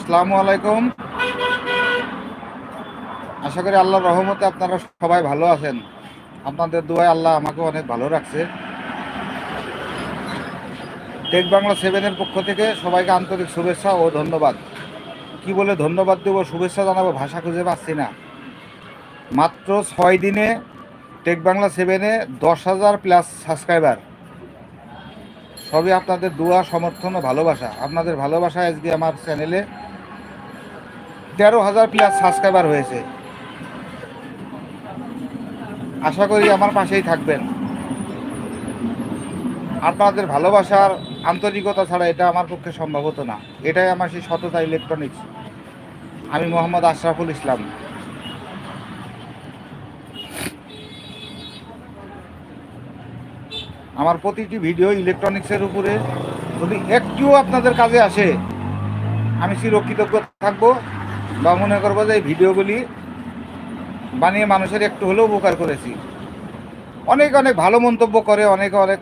আসসালামু আলাইকুম। আশা করি আল্লাহর রহমতে আপনারা সবাই ভালো আছেন। আপনাদের দোয়ায় আল্লাহ আমাকে অনেক ভালো রাখছে। টেক বাংলা সেভেনের পক্ষ থেকে সবাইকে আন্তরিক শুভেচ্ছা ও ধন্যবাদ। কি বলে ধন্যবাদ দেব, শুভেচ্ছা জানাব ভাষা খুঁজে পাচ্ছি না। মাত্র ছয় দিনে টেক বাংলা সেভেনে দশ হাজার প্লাস সাবস্ক্রাইবার সবই আপনাদের দোয়া, সমর্থন ও ভালোবাসা। আপনাদের ভালোবাসা আজকে আমার চ্যানেলে তেরো হাজার প্লাস সাবস্ক্রাইবার হয়েছে। আশা করি আমার পাশেই থাকবেন। আপনাদের ভালোবাসার আন্তরিকতা ছাড়া এটা আমার পক্ষে সম্ভব হতো না। এটাই আমার সেই সততা ইলেকট্রনিক্স আমি মোহাম্মদ আশরাফুল ইসলাম। আমার প্রতিটি ভিডিও ইলেকট্রনিক্সের উপরে যদি একটিও আপনাদের কাজে আসে, আমি চিরকৃতজ্ঞ থাকব। বা মনে করব যে এই ভিডিওগুলি বানিয়ে মানুষের একটু হলেও উপকার করেছি। অনেক অনেক ভালো মন্তব্য করে, অনেকে, অনেক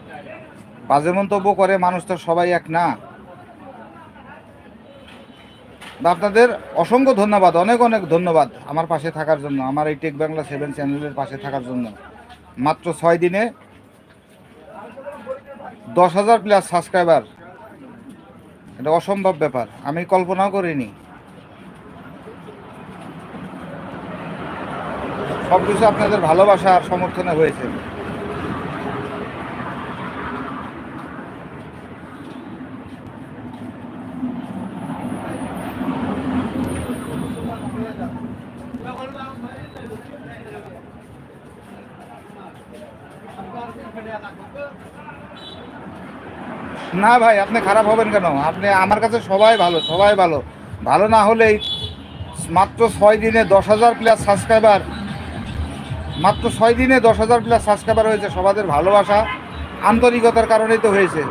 বাজে মন্তব্য করে, মানুষ তো সবাই এক না। আপনাদের অসংখ্য ধন্যবাদ, অনেক অনেক ধন্যবাদ আমার পাশে থাকার জন্য, আমার এই টেক বাংলা সেভেন চ্যানেলের পাশে থাকার জন্য। মাত্র ছয় দিনে দশ হাজার প্লাস সাবস্ক্রাইবার। এটা অসম্ভব ব্যাপার, আমি কল্পনাও করিনি। সব কিছু আপনাদের ভালোবাসা আর সমর্থনে হয়েছে। না ভাই, আপনি খারাপ হবেন কেন? আপনি আমার কাছে সবাই ভালো সবাই ভালো। ভালো না হলেই মাত্র ছয় দিনে দশ হাজার প্লাস সাবস্ক্রাইবার মাত্র ছয় দিনে দশ হাজার প্লাস সাবস্ক্রাইবার হয়েছে, সবাদের ভালোবাসা আন্তরিকতার কারণেই তো হয়েছে।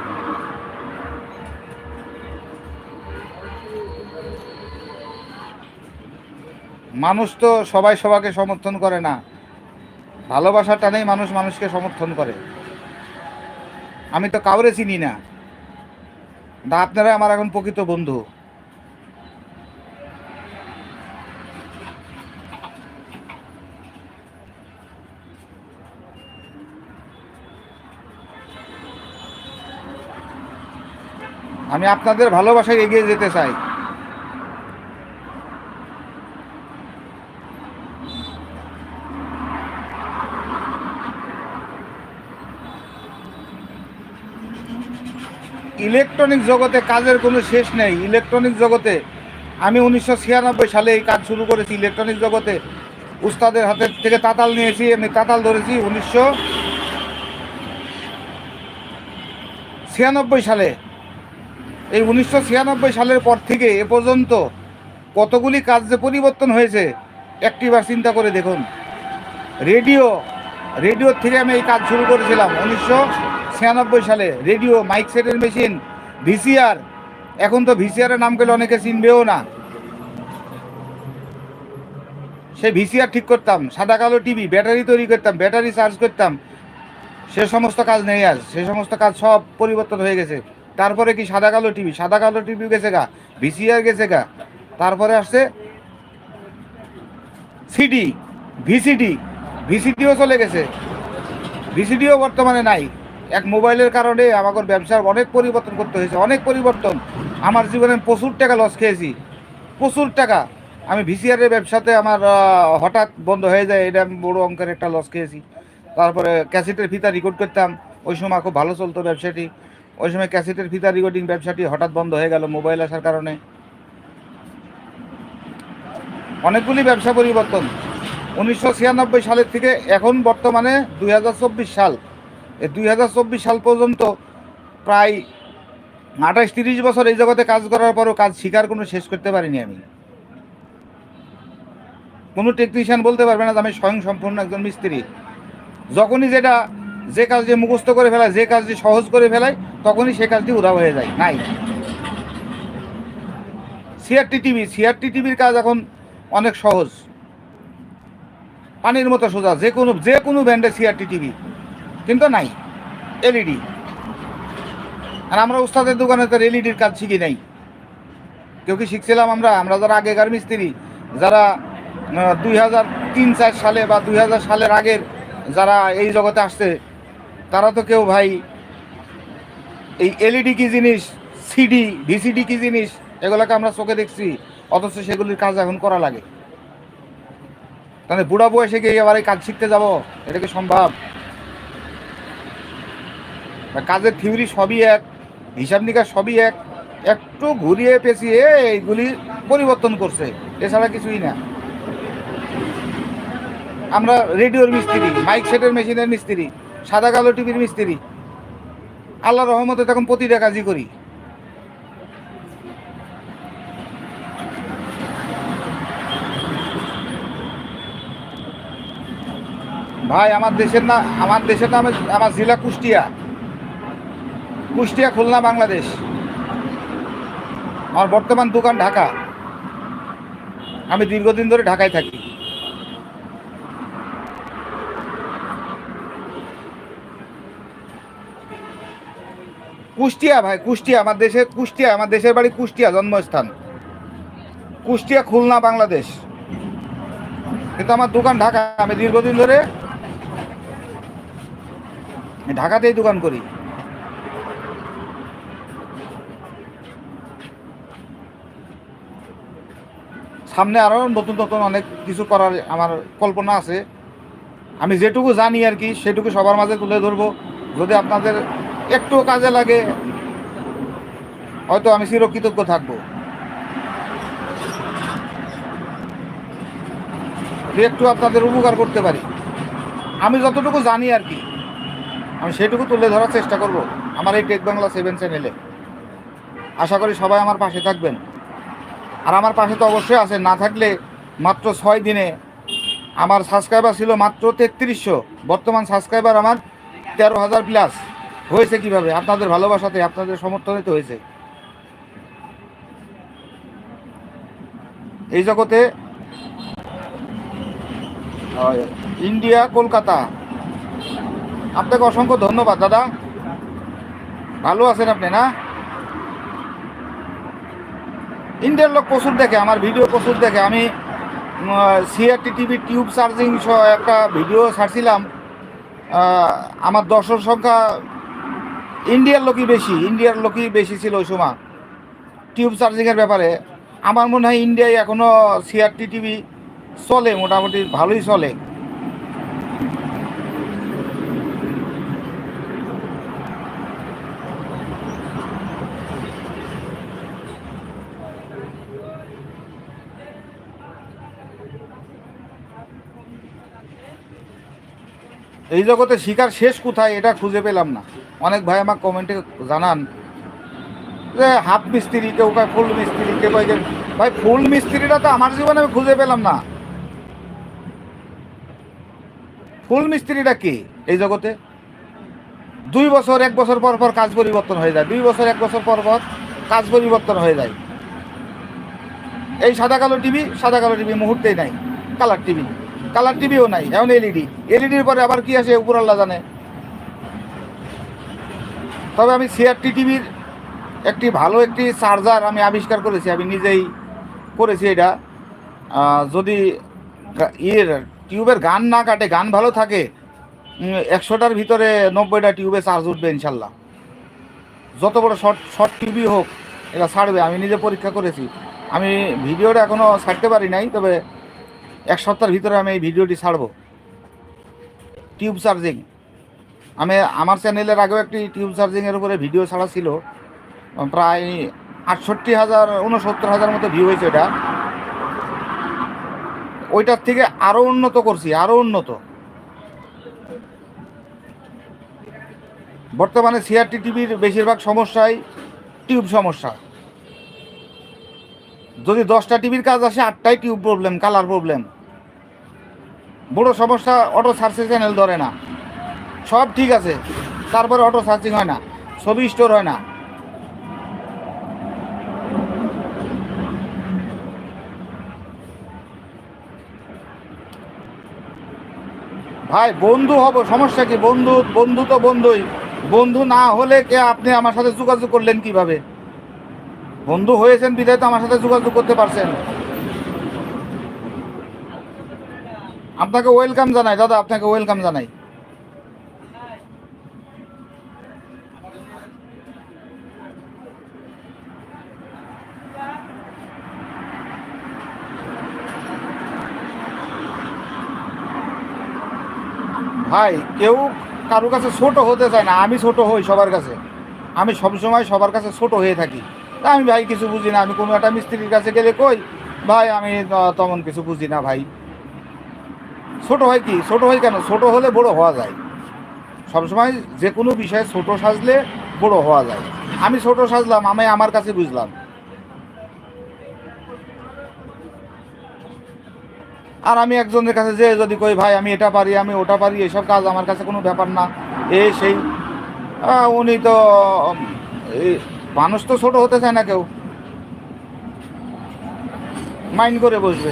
মানুষ তো সবাই সবাকে সমর্থন করে না। ভালোবাসার টানেই মানুষ মানুষকে সমর্থন করে। আমি তো কাউরে চিনি না। দা আপনারা আমার এখন প্রকৃত বন্ধু। আমি আপনাদের ভালোবাসায় এগিয়ে যেতে চাই। ইলেকট্রনিক জগতে কাজের কোনো শেষ নেই। ইলেকট্রনিক জগতে, আমি উনিশশো ছিয়ানব্বই সালে এই কাজ শুরু করেছি। ইলেকট্রনিক জগতে উস্তাদের হাতের থেকে তাতাল নিয়েছি, আমি তাতাল ধরেছি উনিশশো ছিয়ানব্বই সালে। এই উনিশশো ছিয়ানব্বই সালের পর থেকে এ পর্যন্ত কতগুলি কাজ যে পরিবর্তন হয়েছে, একটিবার চিন্তা করে দেখুন। রেডিও রেডিওর থেকে আমি এই কাজ শুরু করেছিলাম উনিশশো ছিয়ানব্বই সালে। রেডিও, মাইক সেটের মেশিন, ভিসিআর। এখন তো ভিসিআরের নাম করলে অনেকে চিনবেও না। সে ভিসিআর ঠিক করতাম, সাদা কালো টিভি, ব্যাটারি তৈরি করতাম, ব্যাটারি চার্জ করতাম। সে সমস্ত কাজ নেই আজ, সে সমস্ত কাজ সব পরিবর্তন হয়ে গেছে। তারপরে কি সাদা কালো টিভি? সাদা কালো টিভি গেছে গা। ভিসিআর গেছে গা। তারপরে আসছে সিডি ভিসিডি ভিসিডিও চলে গেছে। ভিসিডিও বর্তমানে নাই। এক মোবাইলের কারণে আমাদের ব্যবসার অনেক পরিবর্তন করতে হয়েছে, অনেক পরিবর্তন। আমার জীবনে প্রচুর টাকা লস খেয়েছি। প্রচুর টাকা। আমি ভিসিআরের ব্যবসাতে আমার হঠাৎ বন্ধ হয়ে যায়, এটা আমি বড় অঙ্কের একটা লস খেয়েছি। তারপরে ক্যাসেটের ফিতা রেকর্ড করতাম। ওই সময় খুব ভালো চলতো ব্যবসাটি। ওই সময় ক্যাসেটের ফিতা রেকর্ডিং ব্যবসাটি হঠাৎ বন্ধ হয়ে গেল মোবাইল আসার কারণে। অনেকগুলি ব্যবসা পরিবর্তন। উনিশশো ছিয়ানব্বই সালের থেকে এখন বর্তমানে দু হাজার চব্বিশ সাল। এই দু হাজার চব্বিশ সাল পর্যন্ত প্রায় আঠাশ তিরিশ বছর এই জগতে কাজ করার পরও কাজ শিকার কোনো শেষ করতে পারিনি আমি। কোনো টেকনিশিয়ান বলতে পারবে না যে আমি স্বয়ং সম্পূর্ণ একজন মিস্ত্রি। যখনই যেটা যে কাজটি মুখস্থ করে ফেলায়, যে কাজটি সহজ করে ফেলায়, তখনই সে কাজটি উধাও হয়ে যায়। নাই। সিআরটি টিভি সিআরটি টিভির কাজ এখন অনেক সহজ। পানির মতো সোজা, যে কোনো যে কোনো ব্র্যান্ডের সিআরটি টিভি কিন্তু নাই। এলইডি আর আমরা উস্তাদের দোকানে তো এলইডির কাজ শিখি নাই। কেউ কি শিখছিলাম আমরা? আমরা যারা আগেকার মিস্ত্রি, যারা দুই হাজার তিন, চার সালে বা দুই হাজার সালের আগের যারা এই জগতে আসছে তারা তো কেউ ভাই, এই এলইডি কি জিনিস সিডি ভিসিডি কি জিনিস, এগুলোকে আমরা চোখে দেখছি, অথচ সেগুলির কাজ এখন করা লাগে। তাহলে বুড়া বয়সে গিয়ে আবার এই কাজ শিখতে যাব, এটা কি সম্ভব? কাজের থিওরি সবই এক, হিসাব নিকাশ সবই এক, একটু ঘুরিয়ে পেঁচিয়ে এইগুলি পরিবর্তন করছে, এছাড়া কিছুই না। আমরা রেডিওর মিস্ত্রি, মাইক সেটের মেশিনের মিস্ত্রি সাদা কালো টিভির মিস্ত্রি। আল্লাহ রহমতে তখন প্রতিটা কাজই করি। ভাই, আমার দেশের না আমার দেশের নাম আমার জেলা কুষ্টিয়া। কুষ্টিয়া খুলনা, বাংলাদেশ। আমার বর্তমান দোকান ঢাকা। আমি দীর্ঘদিন ধরে ঢাকায় থাকি। কুষ্টিয়া ভাই, কুষ্টিয়া, আমার দেশের, কুষ্টিয়া, আমার দেশের বাড়ি কুষ্টিয়া, জন্মস্থান। কুষ্টিয়া, খুলনা, বাংলাদেশ। কিন্তু আমার দোকান ঢাকা, আমি দীর্ঘদিন ধরে ঢাকাতেই দোকান করি। সামনে আরও নতুন নতুন অনেক কিছু করার আমার কল্পনা আছে। আমি যেটুকু জানি আর কি, সেটুকু সবার মাঝে তুলে ধরবো। যদি আপনাদের একটু কাজে লাগে। হয়তো আমি চিরকৃতজ্ঞ থাকব। একটু আপনাদের উপকার করতে পারি। আমি যতটুকু জানি আর কি, আমি সেটুকু তুলে ধরার চেষ্টা করব আমার এই টেক বাংলা সেভেন চ্যানেলে। আশা করি সবাই আমার পাশে থাকবেন। আর আমার পাশে তো অবশ্যই আছে না থাকলে মাত্র ছয় দিনে আমার সাবস্ক্রাইবার ছিল মাত্র তেত্রিশশো। বর্তমান সাবস্ক্রাইবার আমার তেরো হাজার প্লাস হয়েছে কীভাবে? আপনাদের ভালোবাসাতে আপনাদের সমর্থনে তো হয়েছে। এই জগতে ইন্ডিয়া, কলকাতা। আপনাকে অসংখ্য ধন্যবাদ, দাদা। ভালো আছেন আপনি, না? ইন্ডিয়ার লোক প্রচুর দেখে, আমার ভিডিও প্রচুর দেখে। আমি সিআরটি টিভি টিউব চার্জিং সহ একটা ভিডিও ছাড়ছিলাম। আমার দর্শক সংখ্যা ইন্ডিয়ার লোকই বেশি, ইন্ডিয়ার লোকই বেশি ছিল ওই সময়। টিউব চার্জিংয়ের ব্যাপারে। আমার মনে হয় ইন্ডিয়ায় এখনও সিআরটি টিভি চলে, মোটামুটি ভালোই চলে। এই জগতে শিকার শেষ কোথায় এটা খুঁজে পেলাম না। অনেক ভাই আমাকে কমেন্টে জানান যে, হাফ মিস্ত্রি কেউ কয় ফুল মিস্ত্রি কেউ কয়? ভাই ফুল মিস্ত্রিটা তো আমার জীবনে আমি খুঁজে পেলাম না। ফুল মিস্ত্রিটা কি এই জগতে? দুই বছর, এক বছর পর পর কাজ পরিবর্তন হয়ে যায়। দুই বছর, এক বছর পর পর কাজ পরিবর্তন হয়ে যায়। এই সাদা কালো টিভি সাদা কালো টিভি মুহূর্তেই নাই। কালার টিভি কালার টিভিও নাই, এখন এলইডি এলইডির পরে আবার কি আসে উপর আল্লাহ জানে। তবে আমি সিআরটি টিভির একটি ভালো একটি চার্জার আমি আবিষ্কার করেছি, আমি নিজেই করেছি এটা। যদি ইয়ের টিউবের গান না কাটে, গান ভালো থাকে একশোটার ভিতরে নব্বইটা টিউবে চার্জ উঠবে ইনশাল্লাহ। যত বড় শর্ট শর্ট টিভি হোক, এটা ছাড়বে, আমি নিজে পরীক্ষা করেছি। আমি ভিডিওটা এখনও ছাড়তে পারি নাই, তবে এক সপ্তাহের ভিতরে আমি এই ভিডিওটি ছাড়ব। Tube charging. আমি আমার চ্যানেলের আগেও একটি টিউব চার্জিংয়ের উপরে ভিডিও ছাড়া ছিল। প্রায় আটষট্টি হাজার উনসত্তর হাজার মতো ভিউ হয়েছে এটা। ওইটার থেকে আরও উন্নত করছি আরও উন্নত। বর্তমানে সিআরটি টিভির বেশিরভাগ সমস্যাই টিউব সমস্যা। যদি দশটা টিভির কাজ আসে, আটটাই টিউব প্রবলেম, কালার প্রবলেম। বড় সমস্যা অটো সার্চে চ্যানেল ধরে না। সব ঠিক আছে, তারপরে অটো সার্চিং হয় না, ছবি স্টোর হয় না। ভাই, বন্ধু হব, সমস্যা কি? বন্ধু বন্ধু তো বন্ধুই। বন্ধু না হলে কে আপনি আমার সাথে যোগাযোগ করলেন কীভাবে? বন্ধু হয়েছেন বিদায় তো আমার সাথে যোগাযোগ করতে পারছেন। আপনাকে ওয়েলকাম জানাই, দাদা, আপনাকে ওয়েলকাম জানাই। ভাই, কেউ কারোর কাছে ছোট হতে চায় না, আমি ছোট হই সবার কাছে। আমি সবসময় সবার কাছে ছোট হয়ে থাকি। তা আমি ভাই কিছু বুঝি না, আমি কোনো একটা মিস্ত্রির কাছে গেলে কই, ভাই, আমি তেমন কিছু বুঝি না ভাই। ছোট হয় কি? ছোট হয় কেন? ছোট হলে বড় হওয়া যায়। সবসময় যে কোনো বিষয়ে ছোট সাজলে বড় হওয়া যায়। আমি ছোট সাজলাম, আমি আমার কাছে বুঝলাম। আর আমি একজনের কাছে যে যদি কই, ভাই, আমি এটা পারি, আমি ওটা পারি, এসব কাজ আমার কাছে কোনো ব্যাপার না। এ সেই। উনি তো মানুষ তো ছোট হতে চায় না কেউ। মাইন্ড করে বসবে।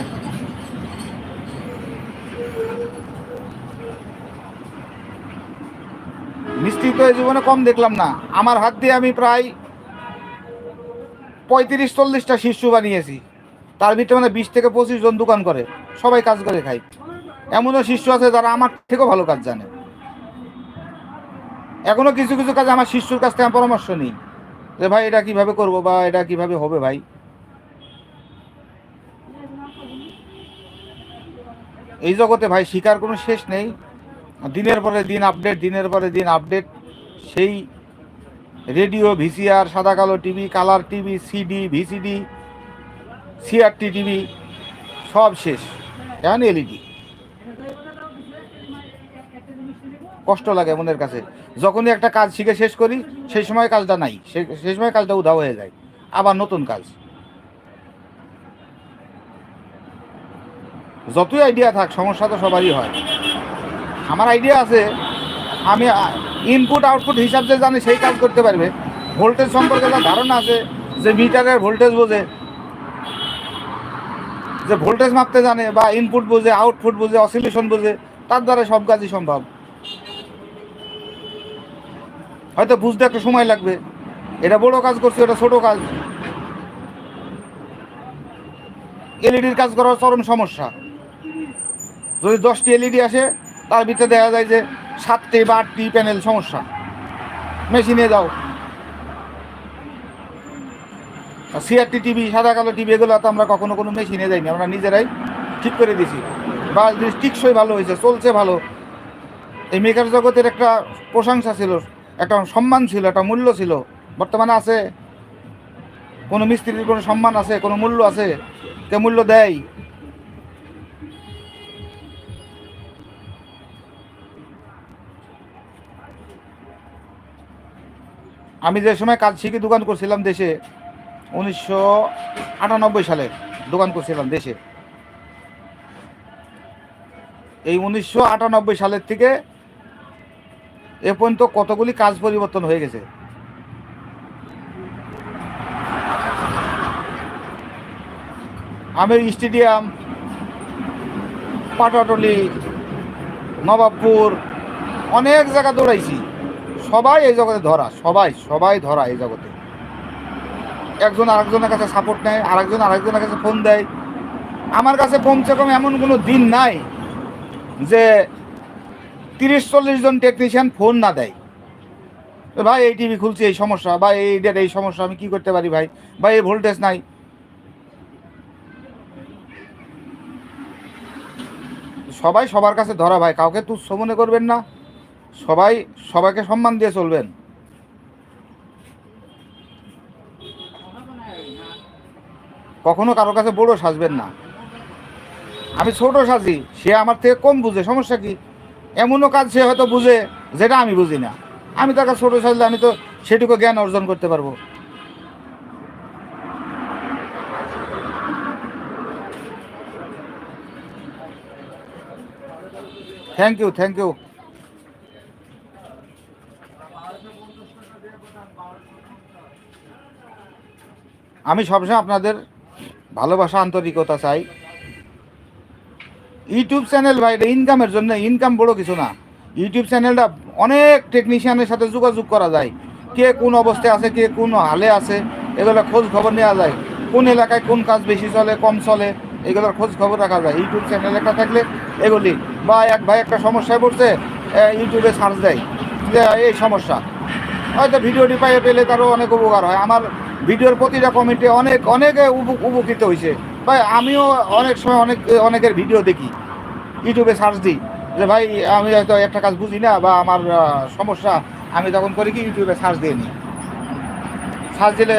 মিস্ত্রি তো জীবনে কম দেখলাম না। আমার হাত দিয়ে আমি প্রায় পঁয়ত্রিশ চল্লিশটা শিশু বানিয়েছি। তার ভিতরে মানে বিশ থেকে পঁচিশ জন দোকান করে। সবাই কাজ করে খায়। এমনও শিষ্য আছে যারা আমার থেকেও ভালো কাজ জানে। এখনও কিছু কিছু কাজ আমার শিষ্যুর কাছ থেকে পরামর্শ নিই। যে ভাই, এটা কীভাবে করব বা এটা কীভাবে হবে ভাই? এই জগতে ভাই, শিকার কোনো শেষ নেই। দিনের পরে দিন আপডেট দিনের পরে দিন আপডেট সেই রেডিও ভিসিআর সাদা কালো TV colour TV CD VCD CRT TV সব শেষ। এখন এলইডি কষ্ট লাগে মনের কাছে। যখনই একটা কাজ শিখে শেষ করি, সেই সময় কাজটা নাই। সেই সময় কাজটা উধাও হয়ে যায়। আবার নতুন কাজ। যতই আইডিয়া থাক, সমস্যা তো সবারই হয়। আমার আইডিয়া আছে, আমি ইনপুট আউটপুট হিসাব যে জানি সেই কাজ করতে পারবে। ভোল্টেজ সম্পর্কে যা ধারণা আছে, যে মিটারের ভোল্টেজ বোঝে, যে ভোল্টেজ মাপতে জানে বা ইনপুট বোঝে আউটপুট বোঝে অসিলেশন বোঝে, তার দ্বারা সব কাজই সম্ভব। হয়তো বুঝতে একটু সময় লাগবে। এটা বড় কাজ করছে এটা ছোট কাজ। এলইডির কাজ করার চরম সমস্যা। যদি দশটি এলইডি আসে তার ভিতরে দেখা যায় যে সাতটি বা আটটি প্যানেল সমস্যা। মেশিনে যাও। সিআরটি টিভি সাদা কালো টিভি এগুলো তো আমরা কখনো কোনো মেশিনে যাইনি, আমরা নিজেরাই ঠিক করে দিছি। বা টিকসই ভালো হয়েছে, চলছে ভালো। এই মেকার জগতের একটা প্রশংসা ছিল, একটা সম্মান ছিল, একটা মূল্য ছিল। বর্তমানে আছে, কোনো মিস্ত্রির কোনো সম্মান আছে, কোনো মূল্য আছে, কে মূল্য দেয়। আমি যে সময় কাজ শিখে দোকান করছিলাম দেশে, উনিশশো আটানব্বই সালে দোকান করছিলাম দেশে। এই উনিশশো আটানব্বই সালের থেকে এ পর্যন্ত কতগুলি কাজ পরিবর্তন হয়ে গেছে? আমি স্টেডিয়াম পাটাটলি নবাবপুর, অনেক জায়গা দৌড়াইছি। সবাই এই জগতে ধরা, সবাই সবাই ধরা এই জগতে। একজন আরেকজনের কাছে সাপোর্ট নেয়, আরেকজন আরেকজনের কাছে ফোন দেয়। আমার কাছে কমসে কম এমন কোনো দিন নাই যে তিরিশ, চল্লিশ জন টেকনিশিয়ান ফোন না দেয়। ভাই, এই টিভি খুলছি, এই সমস্যা, বা এই ডেট এই সমস্যা, আমি কি করতে পারি ভাই? বা এই ভোল্টেজ নাই। সবাই সবার কাছে ধরা ভাই, কাউকে তুচ্ছ মনে করবেন না। সবাই সবাইকে সম্মান দিয়ে চলবেন। কখনো কারোর কাছে বড় সাজবেন না। আমি ছোট সাজি, সে আমার থেকে কম বুঝে, সমস্যা কি? এমনও কাজ সে হয়তো বুঝে, যেটা আমি বুঝি না। আমি তার কাছে ছোট সাজলে আমি তো সেটুকু জ্ঞান অর্জন করতে পারব। থ্যাংক ইউ থ্যাংক ইউ আমি সবসময় আপনাদের ভালোবাসা, আন্তরিকতা চাই। ইউটিউব চ্যানেল ভাই, এটা ইনকামের জন্য ইনকাম বড় কিছু না। ইউটিউব চ্যানেলটা অনেক টেকনিশিয়ানের সাথে যোগাযোগ করা যায়। কে কোন অবস্থায় আছে, কে কোন হালে আছে, এগুলো খোঁজ খবর নেওয়া যায়। কোন এলাকায় কোন কাজ বেশি চলে, কম চলে, এগুলোর খোঁজ খবর রাখা যায়। ইউটিউব চ্যানেল একটা থাকলে এগুলি, বা এক ভাই একটা সমস্যায় পড়ছে ইউটিউবে সার্চ দেয়। যে, এই সমস্যা। হয়তো ভিডিওটি পাইয়ে পেলে তারও অনেক উপকার হয়। আমার ভিডিওর প্রতিটা কমেন্টে অনেক, অনেকে উপ- উপকৃত হয়েছে ভাই, আমিও অনেক সময় অনেক, অনেকের ভিডিও দেখি। ইউটিউবে সার্চ দিই। যে ভাই, আমি হয়তো একটা কাজ বুঝি না বা আমার সমস্যা, আমি তখন করি কি ইউটিউবে সার্চ দিয়ে নিই। সার্চ দিলে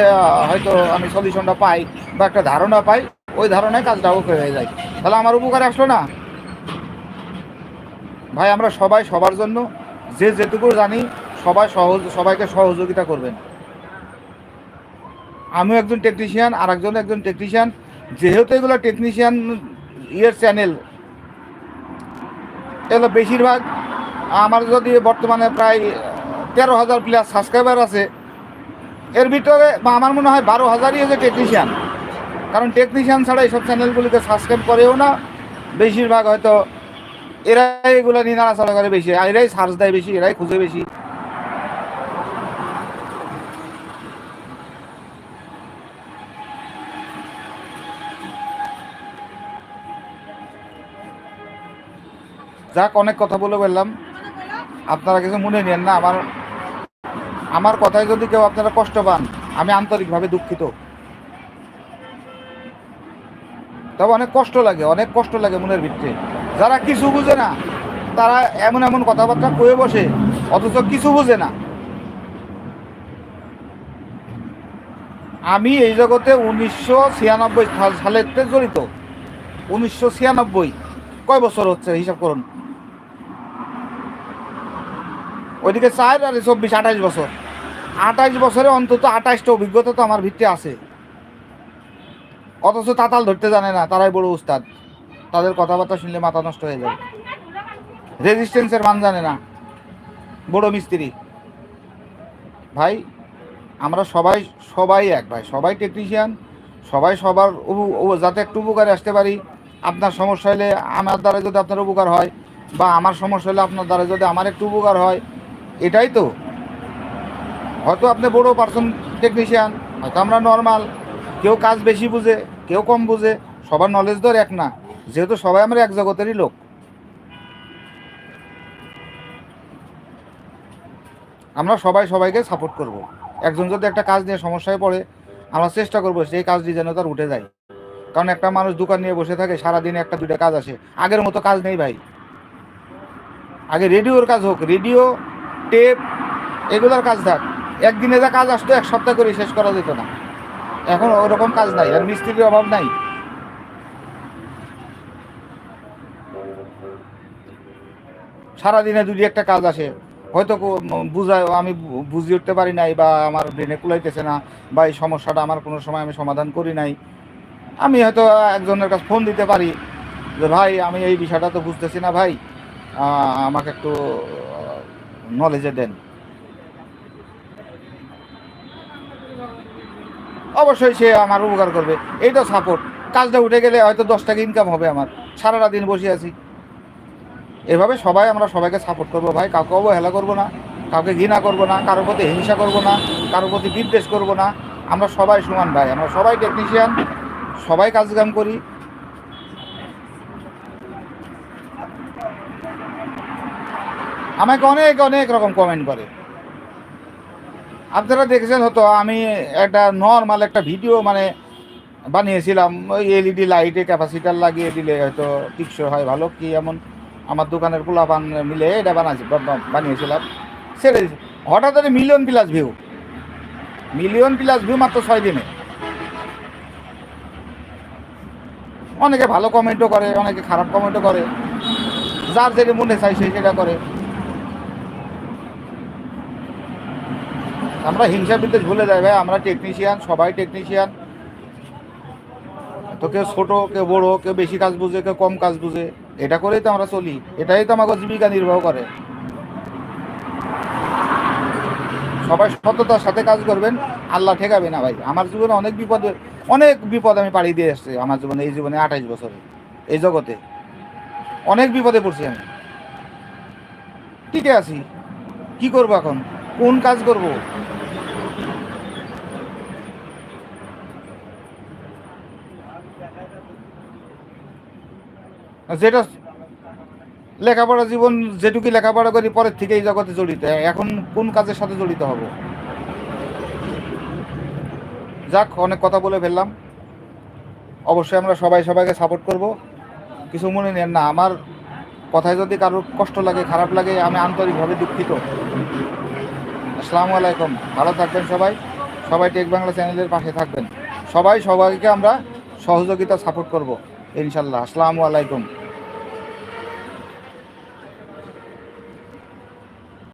হয়তো আমি সলিউশনটা পাই বা একটা ধারণা পাই, ওই ধারণায় কাজটা ওকে হয়ে যায়। তাহলে আমার উপকার আসলো না? ভাই, আমরা সবাই সবার জন্য যে যেটুকু জানি, সবাই সহজ, সবাইকে সহযোগিতা করবেন। আমিও একজন টেকনিশিয়ান আর একজন একজন টেকনিশিয়ান যেহেতু এগুলো টেকনিশিয়ান ইয়ের চ্যানেল এগুলো বেশিরভাগ আমার যদি বর্তমানে প্রায় তেরো হাজার প্লাস সাবস্ক্রাইবার আছে, এর ভিতরে আমার মনে হয় বারো হাজারই হচ্ছে টেকনিশিয়ান কারণ টেকনিশিয়ান ছাড়া এইসব চ্যানেলগুলিতে সাবস্ক্রাইব করেও না। বেশিরভাগ হয়তো এরাই এগুলো নিয়ে নাড়াচাড়া করে বেশি, এরাই সার্চ দেয় বেশি, এরাই খুঁজে বেশি। যাক, অনেক কথা বলে বললাম আপনারা কিছু মনে নেন না, আমার আমার কথায় যদি কেউ আপনারা কষ্ট পান, আমি আন্তরিকভাবে দুঃখিত। তবে অনেক কষ্ট লাগে, অনেক কষ্ট লাগে মনের ভিতরে। যারা কিছু বুঝে না, তারা এমন এমন কথাবার্তা কয়ে বসে, অথচ কিছু বুঝে না। আমি এই জগতে উনিশশো ছিয়ানব্বই সালের জড়িত। উনিশশো ছিয়ানব্বই। কয় বছর হচ্ছে, হিসাব করুন। ওইদিকে চার আর চব্বিশ আঠাশ বছর। আঠাশ বছরে অন্তত আঠাশটা অভিজ্ঞতা তো আমার ভিত্তি আছে। অথচ তাতাল ধরতে জানে না, তারাই বড় উস্তাদ। তাদের কথাবার্তা শুনলে মাথা নষ্ট হয়ে যায়। রেজিস্ট্যান্সের মান জানে না। বড় মিস্ত্রি। ভাই, আমরা সবাই সবাই এক ভাই, সবাই টেকনিশিয়ান সবাই সবার যাতে একটু উপকারে আসতে পারি। আপনার সমস্যা হলে আমার দ্বারা যদি আপনার উপকার হয়, বা আমার সমস্যা হলে আপনার দ্বারা যদি আমার একটু উপকার হয় এটাই তো। হয়তো আপনি বড় পার্সন টেকনিশিয়ান হয়তো আমরা নর্মাল কেউ কাজ বেশি বুঝে, কেউ কম বুঝে, সবার নলেজ আর এক না। যেহেতু সবাই আমরা এক জগতেরই লোক। আমরা সবাই সবাইকে সাপোর্ট করব। একজন যদি একটা কাজ নিয়ে সমস্যায় পড়ে, আমরা চেষ্টা করব সেই কাজটি যেন তার উঠে যায়। কারণ একটা মানুষ দোকান নিয়ে বসে থাকে, সারাদিনে একটা, দুইটা কাজ আসে। আগের মতো কাজ নেই ভাই। আগে রেডিওর কাজ হোক রেডিও টেপ এগুলোর কাজ থাক। একদিনে যা কাজ আসতো, এক সপ্তাহ করে শেষ করা যেত না। এখন ওরকম কাজ নাই, আর মিস্ত্রির অভাব নাই। সারাদিনে দুই একটা কাজ আসে, হয়তো বুঝায়, আমি বু- বুঝিয়ে উঠতে পারি নাই বা আমার ব্রেনে কুলাইতেছে না, বা এই সমস্যাটা আমার কোনো সময় আমি সমাধান করি নাই। আমি হয়তো একজনের কাছে ফোন দিতে পারি যে, ভাই, আমি এই বিষয়টা তো বুঝতেছি না ভাই। আমাকে একটু নলেজে দেন। অবশ্যই সে আমার উপকার করবে। এই তো সাপোর্ট কাজটা উঠে গেলে হয়তো দশ টাকা ইনকাম হবে আমার। সারাটা দিন বসে আছি। এভাবে সবাই, আমরা সবাইকে সাপোর্ট করব। ভাই, কাউকে অবহেলা করব না। কাউকে ঘৃণা করব না। কারোর প্রতি হিংসা করব না। কারোর প্রতি বিদ্বেষ করব না। আমরা সবাই সমান ভাই। আমরা সবাই টেকনিশিয়ান সবাই কাজকাম করি। আমাকে অনেক অনেক রকম কমেন্ট করে। আপনারা দেখেছেন হয়তো আমি একটা নর্মাল একটা ভিডিও মানে বানিয়েছিলাম, ওই এলইডি লাইটে ক্যাপাসিটার লাগিয়ে দিলে হয়তো টিকসই হয়, ভালো কি এমন? আমার দোকানের পোলাপান মিলে এটা বানাচ্ছি বানিয়েছিলাম। ছেড়ে হঠাৎ করে million plus view million plus view মাত্র ছয় দিনে। অনেকে ভালো কমেন্টও করে, অনেকে খারাপ কমেন্টও করে। যার যেটা মনে চাই সে সেটা করে। আমরা হিংসা বিদ্বেষ ভুলে যাই ভাই, আমরা টেকনিশিয়ান সবাই টেকনিশিয়ান তো কেউ ছোট, কেউ বড়ো, কেউ বেশি কাজ বুঝে, কেউ কম কাজ বুঝে। এটা করেই তো আমরা চলি। এটাই তো আমাকে জীবিকা নির্বাহ করে। সবাই সততার সাথে কাজ করবেন, আল্লাহ ঠেকাবে না ভাই। আমার জীবনে অনেক বিপদে, অনেক বিপদ আমি পাড়ি দিয়ে এসছি আমার জীবনে, এই জীবনে আঠাইশ বছরে, এই জগতে। অনেক বিপদে পড়ছি আমি। টিকে আছি। কি করব এখন? কোন কাজ করব? যেটা লেখাপড়া জীবন যেটুকু লেখাপড়া করি, পরের থেকে এই জগতে জড়িত। এখন কোন কাজের সাথে জড়িত হব? যাক, অনেক কথা বলে ফেললাম। অবশ্যই আমরা সবাই সবাইকে সাপোর্ট করব। কিছু মনে নেন না, আমার কথায় যদি কারোর কষ্ট লাগে, খারাপ লাগে, আমি আন্তরিকভাবে দুঃখিত। আসসালামু আলাইকুম, ভালো থাকবেন সবাই। সবাই টেক বাংলা চ্যানেলের পাশে থাকবেন। সবাই সবাইকে আমরা সহযোগিতা সাপোর্ট করব, ইনশাল্লাহ। আসসালামু আলাইকুম।